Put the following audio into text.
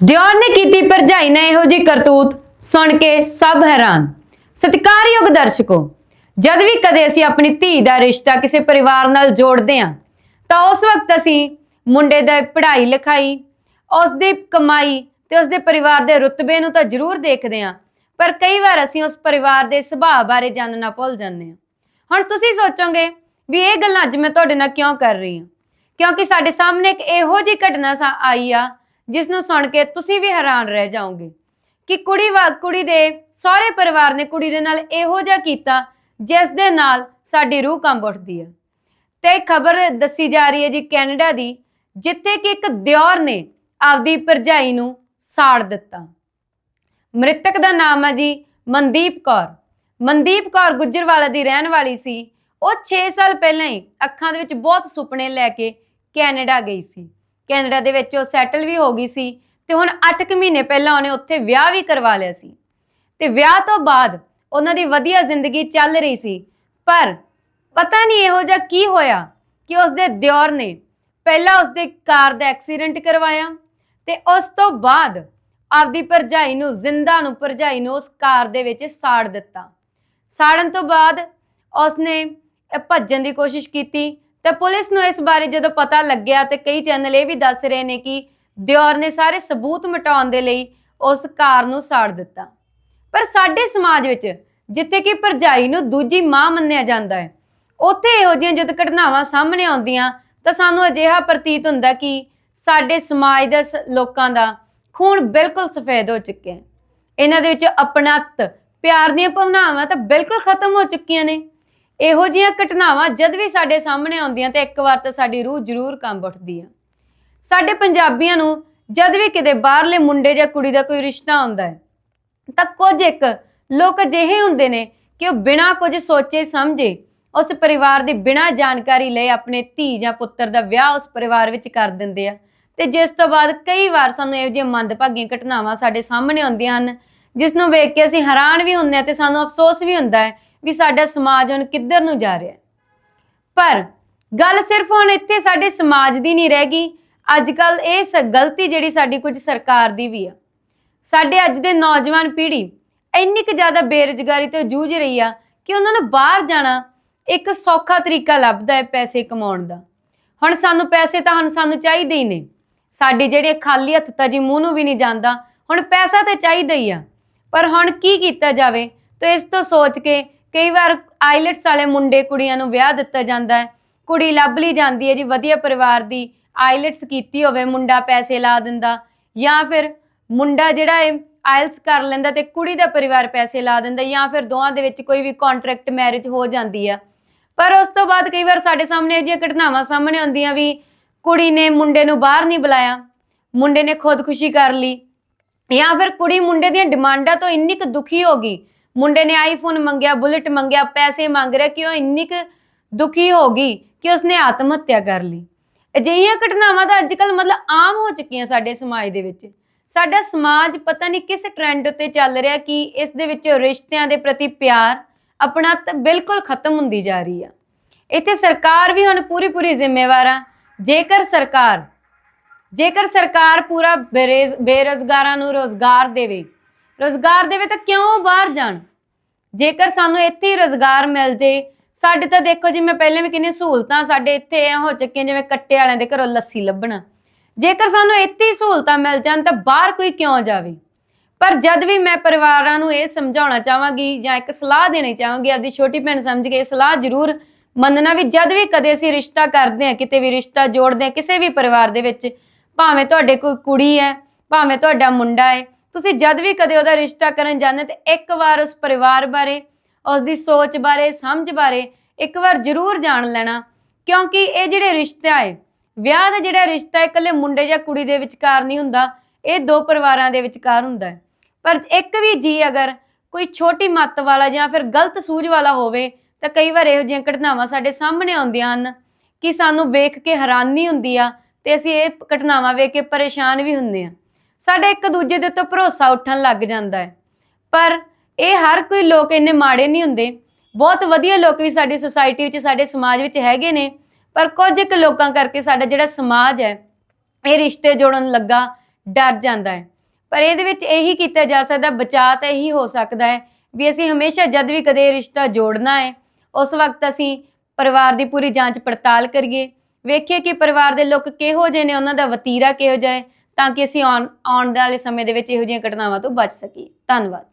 ਦਿਓਰ ਨੇ ਕੀਤੀ ਭਰਜਾਈ ਨੇ ਇਹੋ ਜੀ ਕਰਤੂਤ ਸੁਣ ਕੇ ਸਭ ਹੈਰਾਨ। ਸਤਿਕਾਰਯੋਗ ਦਰਸ਼ਕੋ, ਜਦ ਵੀ ਕਦੇ ਅਸੀਂ ਆਪਣੀ ਧੀ ਦਾ ਰਿਸ਼ਤਾ ਕਿਸੇ ਪਰਿਵਾਰ ਨਾਲ ਜੋੜਦੇ ਹਾਂ, ਤਾਂ ਉਸ ਵਕਤ ਅਸੀਂ ਮੁੰਡੇ ਦਾ ਪੜ੍ਹਾਈ ਲਿਖਾਈ, ਉਸ ਦੀ ਕਮਾਈ ਤੇ ਉਸ ਦੇ ਪਰਿਵਾਰ ਦੇ ਰੁਤਬੇ ਨੂੰ ਤਾਂ ਜ਼ਰੂਰ ਦੇਖਦੇ ਹਾਂ, ਪਰ ਕਈ ਵਾਰ ਅਸੀਂ ਉਸ ਪਰਿਵਾਰ ਦੇ ਸੁਭਾਅ ਬਾਰੇ ਜਾਣਨਾ ਭੁੱਲ ਜਾਂਦੇ ਹਾਂ। ਹੁਣ ਤੁਸੀਂ ਸੋਚੋਗੇ ਵੀ ਇਹ ਗੱਲਾਂ ਅੱਜ ਮੈਂ ਤੁਹਾਡੇ ਨਾਲ ਕਿਉਂ ਕਰ ਰਹੀ ਹਾਂ? ਕਿਉਂਕਿ ਸਾਡੇ ਸਾਹਮਣੇ ਇੱਕ ਇਹੋ ਜਿਹੀ ਘਟਨਾ ਆਈ ਆ ਜਿਸ ਨੂੰ ਸੁਣ ਕੇ ਤੁਸੀਂ ਵੀ ਹੈਰਾਨ ਰਹਿ ਜਾਓਗੇ ਕਿ ਕੁੜੀ ਵਾ ਕੁੜੀ ਦੇ ਸਹੁਰੇ ਪਰਿਵਾਰ ਨੇ ਕੁੜੀ ਦੇ ਨਾਲ ਇਹੋ ਜਿਹਾ ਕੀਤਾ ਜਿਸ ਦੇ ਨਾਲ ਸਾਡੀ ਰੂਹ ਕੰਬ ਉੱਠਦੀ ਹੈ ਤੇ ਖਬਰ ਦੱਸੀ ਜਾ ਰਹੀ ਹੈ ਜੀ ਕੈਨੇਡਾ ਦੀ, ਜਿੱਥੇ ਕਿ ਇੱਕ ਦਿਓਰ ਨੇ ਆਪਦੀ ਭਰਜਾਈ ਨੂੰ ਸਾੜ ਦਿੱਤਾ। ਮ੍ਰਿਤਕ ਦਾ ਨਾਮ ਹੈ ਜੀ ਮਨਦੀਪ ਕੌਰ। ਮਨਦੀਪ ਕੌਰ ਗੁੱਜਰਵਾਲਾ ਦੀ ਰਹਿਣ ਵਾਲੀ ਸੀ। ਉਹ 6 ਸਾਲ ਪਹਿਲਾਂ ਹੀ ਅੱਖਾਂ ਦੇ ਵਿੱਚ ਬਹੁਤ ਸੁਪਨੇ ਲੈ ਕੇ ਕੈਨੇਡਾ ਗਈ ਸੀ। ਕੈਨੇਡਾ ਦੇ ਵਿੱਚ ਉਹ ਸੈਟਲ ਵੀ ਹੋ ਗਈ ਸੀ ਤੇ ਹੁਣ 8 ਕੁ ਮਹੀਨੇ ਪਹਿਲਾਂ ਉਹਨੇ ਉੱਥੇ ਵਿਆਹ ਵੀ ਕਰਵਾ ਲਿਆ ਸੀ। ਤੇ ਵਿਆਹ ਤੋਂ ਬਾਅਦ ਉਹਨਾਂ ਦੀ ਵਧੀਆ ਜ਼ਿੰਦਗੀ ਚੱਲ ਰਹੀ ਸੀ। ਪਰ ਪਤਾ ਨਹੀਂ ਇਹੋ ਜਿਹਾ ਕੀ ਹੋਇਆ ਕਿ ਉਸਦੇ ਦਿਓਰ ਨੇ ਪਹਿਲਾਂ ਉਸਦੇ ਕਾਰ ਦਾ ਐਕਸੀਡੈਂਟ ਕਰਵਾਇਆ ਤੇ ਉਸ ਤੋਂ ਬਾਅਦ ਆਪਦੀ ਭਰਜਾਈ ਨੂੰ, ਜ਼ਿੰਦਾ ਨੂੰ, ਭਰਜਾਈ ਨੂੰ ਉਸ ਕਾਰ ਦੇ ਵਿੱਚ ਸਾੜ ਦਿੱਤਾ। ਸਾੜਨ ਤੋਂ ਬਾਅਦ ਉਸਨੇ ਇਹ ਭੱਜਣ ਦੀ ਕੋਸ਼ਿਸ਼ ਕੀਤੀ ਤਾਂ ਪੁਲਿਸ ਨੂੰ ਇਸ ਬਾਰੇ ਜਦੋਂ ਪਤਾ ਲੱਗਿਆ ਤੇ ਕਈ ਚੈਨਲ ਇਹ ਵੀ ਦੱਸ ਰਹੇ ਨੇ ਕਿ ਦਿਓਰ ਨੇ ਸਾਰੇ ਸਬੂਤ ਮਿਟਾਉਣ ਦੇ ਲਈ ਉਸ ਕਾਰ ਨੂੰ ਸਾੜ ਦਿੱਤਾ। ਪਰ ਸਾਡੇ ਸਮਾਜ ਵਿੱਚ ਜਿੱਥੇ ਕਿ ਭਰਜਾਈ ਨੂੰ ਦੂਜੀ ਮਾਂ ਮੰਨਿਆ ਜਾਂਦਾ ਹੈ, ਉੱਥੇ ਇਹੋ ਜਿਹੀਆਂ ਜਦ ਘਟਨਾਵਾਂ ਸਾਹਮਣੇ ਆਉਂਦੀਆਂ ਤਾਂ ਸਾਨੂੰ ਅਜਿਹਾ ਪ੍ਰਤੀਤ ਹੁੰਦਾ ਕਿ ਸਾਡੇ ਸਮਾਜ ਦੇ ਸ- ਲੋਕਾਂ ਦਾ ਖੂਨ ਬਿਲਕੁਲ ਸਫੇਦ ਹੋ ਚੁੱਕਿਆ ਹੈ। ਇਹਨਾਂ ਦੇ ਵਿੱਚ ਅਪਣਤ, ਪਿਆਰ ਦੀਆਂ ਭਾਵਨਾਵਾਂ ਤਾਂ ਬਿਲਕੁਲ ਖਤਮ ਹੋ ਚੁੱਕੀਆਂ ਨੇ। ਇਹੋ ਜਿਹੀਆਂ ਘਟਨਾਵਾਂ ਜਦ ਵੀ ਸਾਡੇ ਸਾਹਮਣੇ ਆਉਂਦੀਆਂ ਤੇ ਇੱਕ ਵਾਰ ਤਾਂ ਸਾਡੀ ਰੂਹ ਜ਼ਰੂਰ ਕੰਬ ਉੱਠਦੀ ਆ। ਸਾਡੇ ਪੰਜਾਬੀਆਂ ਨੂੰ ਜਦ ਵੀ ਕਿਤੇ ਬਾਹਰਲੇ ਮੁੰਡੇ ਜਾਂ ਕੁੜੀ ਦਾ ਕੋਈ ਰਿਸ਼ਤਾ ਹੁੰਦਾ ਹੈ, ਤਾਂ ਕੁਝ ਇੱਕ ਲੋਕ ਅਜਿਹੇ ਹੁੰਦੇ ਨੇ ਕਿ ਉਹ ਬਿਨਾਂ ਕੁਝ ਸੋਚੇ ਸਮਝੇ ਉਸ ਪਰਿਵਾਰ ਦੀ ਬਿਨਾਂ ਜਾਣਕਾਰੀ ਲਏ ਆਪਣੇ ਧੀ ਜਾਂ ਪੁੱਤਰ ਦਾ ਵਿਆਹ ਉਸ ਪਰਿਵਾਰ ਵਿੱਚ ਕਰ ਦਿੰਦੇ ਆ। ਤੇ ਜਿਸ ਤੋਂ ਬਾਅਦ ਕਈ ਵਾਰ ਸਾਨੂੰ ਇਹੋ ਜਿਹੀਆਂ ਮੰਦਭਾਗੀਆਂ ਘਟਨਾਵਾਂ ਸਾਡੇ ਸਾਹਮਣੇ ਆਉਂਦੀਆਂ ਹਨ, ਜਿਸ ਨੂੰ ਵੇਖ ਕੇ ਅਸੀਂ ਹੈਰਾਨ ਵੀ ਹੁੰਦੇ ਆ ਤੇ ਸਾਨੂੰ ਅਫਸੋਸ ਵੀ ਹੁੰਦਾ ਹੈ ਵੀ ਸਾਡਾ ਸਮਾਜ ਹੁਣ ਕਿੱਧਰ ਨੂੰ ਜਾ ਰਿਹਾ ਪਰ ਗੱਲ ਸਿਰਫ ਹੁਣ ਇੱਥੇ ਸਾਡੇ ਸਮਾਜ ਦੀ ਨਹੀਂ ਰਹਿ ਗਈ। ਅੱਜ ਕੱਲ ਇਹ ਸ- ਗਲਤੀ ਜਿਹੜੀ ਸਾਡੀ ਕੁਝ ਸਰਕਾਰ ਦੀ ਵੀ ਆ। ਸਾਡੇ ਅੱਜ ਦੇ ਨੌਜਵਾਨ ਪੀੜ੍ਹੀ ਇੰਨੀ ਕੁ ਜ਼ਿਆਦਾ ਬੇਰੁਜ਼ਗਾਰੀ ਤੋਂ ਜੂਝ ਰਹੀ ਆ ਕਿ ਉਹਨਾਂ ਨੂੰ ਬਾਹਰ ਜਾਣਾ ਇੱਕ ਸੌਖਾ ਤਰੀਕਾ ਲੱਭਦਾ ਹੈ ਪੈਸੇ ਕਮਾਉਣ ਦਾ। ਹੁਣ ਸਾਨੂੰ ਪੈਸੇ ਤਾਂ ਹੁਣ ਸਾਨੂੰ ਚਾਹੀਦੇ ਹੀ ਨੇ। ਸਾਡੇ ਜਿਹੜੇ ਖਾਲੀ ਹੱਥ ਤਾਂ ਜੀ ਮੂੰਹ ਨੂੰ ਵੀ ਨਹੀਂ ਜਾਂਦਾ, ਹੁਣ ਪੈਸਾ ਤਾਂ ਚਾਹੀਦਾ ਹੀ ਆ। ਪਰ ਹੁਣ ਕੀ ਕੀਤਾ ਜਾਵੇ, ਤਾਂ ਇਸ ਤੋਂ ਸੋਚ ਕੇ ਕਈ ਵਾਰ ਆਈਲੈਟਸ ਵਾਲੇ ਮੁੰਡੇ ਕੁੜੀਆਂ ਨੂੰ ਵਿਆਹ ਦਿੱਤਾ ਜਾਂਦਾ ਹੈ। ਕੁੜੀ ਲੱਭ ਲਈ ਜਾਂਦੀ ਹੈ ਜੀ, ਵਧੀਆ ਪਰਿਵਾਰ ਦੀ ਆਈਲੈਟਸ ਕੀਤੀ ਹੋਵੇ, ਮੁੰਡਾ ਪੈਸੇ ਲਾ ਦਿੰਦਾ ਜਾਂ ਫਿਰ ਮੁੰਡਾ ਜਿਹੜਾ ਹੈ ਆਇਲਸ ਕਰ ਲੈਂਦਾ ਤੇ ਕੁੜੀ ਦਾ ਪਰਿਵਾਰ ਪੈਸੇ ਲਾ ਦਿੰਦਾ ਜਾਂ ਫਿਰ ਦੋਵਾਂ ਦੇ ਵਿੱਚ ਕੋਈ ਵੀ ਕੰਟਰੈਕਟ ਮੈਰਿਜ ਹੋ ਜਾਂਦੀ ਆ ਪਰ ਉਸ ਤੋਂ ਬਾਅਦ ਕਈ ਵਾਰ ਸਾਡੇ ਸਾਹਮਣੇ ਇਹ ਜਿਹੀਆਂ ਘਟਨਾਵਾਂ ਸਾਹਮਣੇ ਆਉਂਦੀਆਂ ਵੀ ਕੁੜੀ ਨੇ ਮੁੰਡੇ ਨੂੰ ਬਾਹਰ ਨਹੀਂ ਬੁਲਾਇਆ, ਮੁੰਡੇ ਨੇ ਖੁਦਕੁਸ਼ੀ ਕਰ ਲਈ ਜਾਂ ਫਿਰ ਕੁੜੀ ਮੁੰਡੇ ਦੀਆਂ ਡਿਮਾਂਡਾਂ ਤੋਂ ਇੰਨੀ ਕੁ ਦੁਖੀ ਹੋ ਗਈ ਮੁੰਡੇ ਨੇ ਆਈਫੋਨ ਮੰਗਿਆ ਬੁਲਟ ਮੰਗਿਆ, ਪੈਸੇ ਮੰਗ ਰਿਹਾ, ਕਿ ਉਹ ਇੰਨੀ ਕੁ ਦੁਖੀ ਹੋ ਗਈ ਕਿ ਉਸਨੇ ਆਤਮ ਹੱਤਿਆ ਕਰ ਲਈ। ਅਜਿਹੀਆਂ ਘਟਨਾਵਾਂ ਤਾਂ ਅੱਜਕੱਲ ਮਤਲਬ ਆਮ ਹੋ ਚੁੱਕੀਆਂ ਸਾਡੇ ਸਮਾਜ ਦੇ ਵਿੱਚ। ਸਾਡਾ ਸਮਾਜ ਪਤਾ ਨਹੀਂ ਕਿਸ ਟ੍ਰੈਂਡ ਉੱਤੇ ਚੱਲ ਰਿਹਾ, ਕਿ ਇਸ ਦੇ ਵਿੱਚ ਰਿਸ਼ਤਿਆਂ ਦੇ ਪ੍ਰਤੀ ਪਿਆਰ ਆਪਣਾ ਬਿਲਕੁਲ ਖਤਮ ਹੁੰਦੀ ਜਾ ਰਹੀ ਆ। ਇੱਥੇ ਸਰਕਾਰ ਵੀ ਹੁਣ ਪੂਰੀ ਪੂਰੀ ਜ਼ਿੰਮੇਵਾਰ ਆ। ਜੇਕਰ ਸਰਕਾਰ ਜੇਕਰ ਸਰਕਾਰ ਪੂਰਾ ਬੇਰੇਜ਼- ਬੇਰੁਜ਼ਗਾਰਾਂ ਨੂੰ ਰੋਜ਼ਗਾਰ ਦੇਵੇ ਰੋਜ਼ਗਾਰ ਦੇਵੇ ਤਾਂ ਕਿਉਂ ਬਾਹਰ ਜਾਣ? ਜੇਕਰ ਸਾਨੂੰ ਇੱਥੇ ਹੀ ਰੋਜ਼ਗਾਰ ਮਿਲ ਜੇ, ਸਾਡੇ ਤਾਂ ਦੇਖੋ ਜੀ, ਮੈਂ ਪਹਿਲੇ ਵੀ ਕਿੰਨੀ ਸਹੂਲਤਾਂ ਸਾਡੇ ਇੱਥੇ ਐ ਹੋ ਚੁੱਕੀਆਂ ਜਿਵੇਂ ਕੱਟੇ ਵਾਲਿਆਂ ਦੇ ਘਰੋਂ ਲੱਸੀ ਲੱਭਣਾ। ਜੇਕਰ ਸਾਨੂੰ ਇੱਥੇ ਹੀ ਸਹੂਲਤਾਂ ਮਿਲ ਜਾਣ ਤਾਂ ਬਾਹਰ ਕੋਈ ਕਿਉਂ ਜਾਵੇ? ਪਰ ਜਦ ਵੀ ਮੈਂ ਪਰਿਵਾਰਾਂ ਨੂੰ ਇਹ ਸਮਝਾਉਣਾ ਚਾਹਾਂਗੀ ਜਾਂ ਇੱਕ ਸਲਾਹ ਦੇਣੀ ਚਾਹਾਂਗੀ, ਆਪਦੀ ਛੋਟੀ ਭੈਣ ਸਮਝ ਕੇ ਇਹ ਸਲਾਹ ਜ਼ਰੂਰ ਮੰਨਣਾ ਵੀ ਜਦ ਵੀ ਕਦੇ ਅਸੀਂ ਰਿਸ਼ਤਾ ਕਰਦੇ ਹਾਂ, ਕਿਤੇ ਵੀ ਰਿਸ਼ਤਾ ਜੋੜਦੇ ਹਾਂ, ਕਿਸੇ ਵੀ ਪਰਿਵਾਰ ਦੇ ਵਿੱਚ, ਭਾਵੇਂ ਤੁਹਾਡੇ ਕੋਈ ਕੁੜੀ ਹੈ, ਭਾਵੇਂ ਤੁਹਾਡਾ ਮੁੰਡਾ ਹੈ ਤੁਸੀਂ ਜਦ ਵੀ ਕਦੇ ਉਹਦਾ ਰਿਸ਼ਤਾ ਕਰਨ ਜਾਂਦੇ ਤੇ ਇੱਕ ਵਾਰ ਉਸ ਪਰਿਵਾਰ ਬਾਰੇ, ਉਸ ਦੀ ਸੋਚ ਬਾਰੇ, ਸਮਝ ਬਾਰੇ ਇੱਕ ਵਾਰ ਜ਼ਰੂਰ ਜਾਣ ਲੈਣਾ। ਕਿਉਂਕਿ ਇਹ ਜਿਹੜੇ ਰਿਸ਼ਤਾ ਹੈ, ਵਿਆਹ ਦਾ ਜਿਹੜਾ ਰਿਸ਼ਤਾ ਹੈ, ਇਕੱਲੇ ਮੁੰਡੇ ਜਾਂ ਕੁੜੀ ਦੇ ਵਿਚਕਾਰ ਨਹੀਂ ਹੁੰਦਾ, ਇਹ ਦੋ ਪਰਿਵਾਰਾਂ ਦੇ ਵਿਚਕਾਰ ਹੁੰਦਾ ਹੈ। ਪਰ ਇੱਕ ਵੀ ਜੀ ਅਗਰ ਕੋਈ ਛੋਟੀ ਮੱਤ ਵਾਲਾ ਜਾਂ ਫਿਰ ਗਲਤ ਸੂਝ ਵਾਲਾ ਹੋਵੇ, ਤਾਂ ਕਈ ਵਾਰ ਇਹੋ ਜਿਹੀਆਂ ਘਟਨਾਵਾਂ ਸਾਡੇ ਸਾਹਮਣੇ ਆਉਂਦੀਆਂ ਹਨ ਕਿ ਸਾਨੂੰ ਵੇਖ ਕੇ ਹੈਰਾਨੀ ਹੁੰਦੀ ਆ ਤੇ ਅਸੀਂ ਇਹ ਘਟਨਾਵਾਂ ਵੇਖ ਕੇ ਪਰੇਸ਼ਾਨ ਵੀ ਹੁੰਦੇ ਆ। ਸਾਡਾ ਇੱਕ ਦੂਜੇ ਦੇ ਉੱਤੇ ਭਰੋਸਾ ਉੱਠਣ ਲੱਗ ਜਾਂਦਾ ਹੈ। ਪਰ ਇਹ ਹਰ ਕੋਈ ਲੋਕ ਇੰਨੇ ਮਾੜੇ ਨਹੀਂ ਹੁੰਦੇ। ਬਹੁਤ ਵਧੀਆ ਲੋਕ ਵੀ ਸਾਡੀ ਸੁਸਾਇਟੀ ਵਿੱਚ, ਸਾਡੇ ਸਮਾਜ ਵਿੱਚ ਹੈਗੇ ਨੇ। ਪਰ ਕੁਝ ਇੱਕ ਲੋਕਾਂ ਕਰਕੇ ਸਾਡਾ ਜਿਹੜਾ ਸਮਾਜ ਹੈ, ਇਹ ਰਿਸ਼ਤੇ ਜੋੜਨ ਲੱਗਾ, ਡਰ ਜਾਂਦਾ ਹੈ। ਪਰ ਇਹਦੇ ਵਿੱਚ ਇਹੀ ਕੀਤਾ ਜਾ ਸਕਦਾ, ਬਚਾਅ ਤਾਂ ਇਹੀ ਹੋ ਸਕਦਾ ਹੈ ਵੀ ਅਸੀਂ ਹਮੇਸ਼ਾ ਜਦ ਵੀ ਕਦੇ ਰਿਸ਼ਤਾ ਜੋੜਨਾ ਹੈ, ਉਸ ਵਕਤ ਅਸੀਂ ਪਰਿਵਾਰ ਦੀ ਪੂਰੀ ਜਾਂਚ ਪੜਤਾਲ ਕਰੀਏ। ਵੇਖੀਏ ਕਿ ਪਰਿਵਾਰ ਦੇ ਲੋਕ ਕਿਹੋ ਜਿਹੇ ਨੇ, ਉਹਨਾਂ ਦਾ ਵਤੀਰਾ ਕਿਹੋ ਜਿਹਾ ਹੈ। ਤਾਂ ਕਿ ਅਸੀਂ ਆਉਣ ਆਉਣ ਦੇ ਵਾਲੇ ਸਮੇਂ ਦੇ ਵਿੱਚ ਇਹੋ ਜਿਹੀਆਂ ਘਟਨਾਵਾਂ ਤੋਂ ਬਚ ਸਕੀਏ। ਧੰਨਵਾਦ।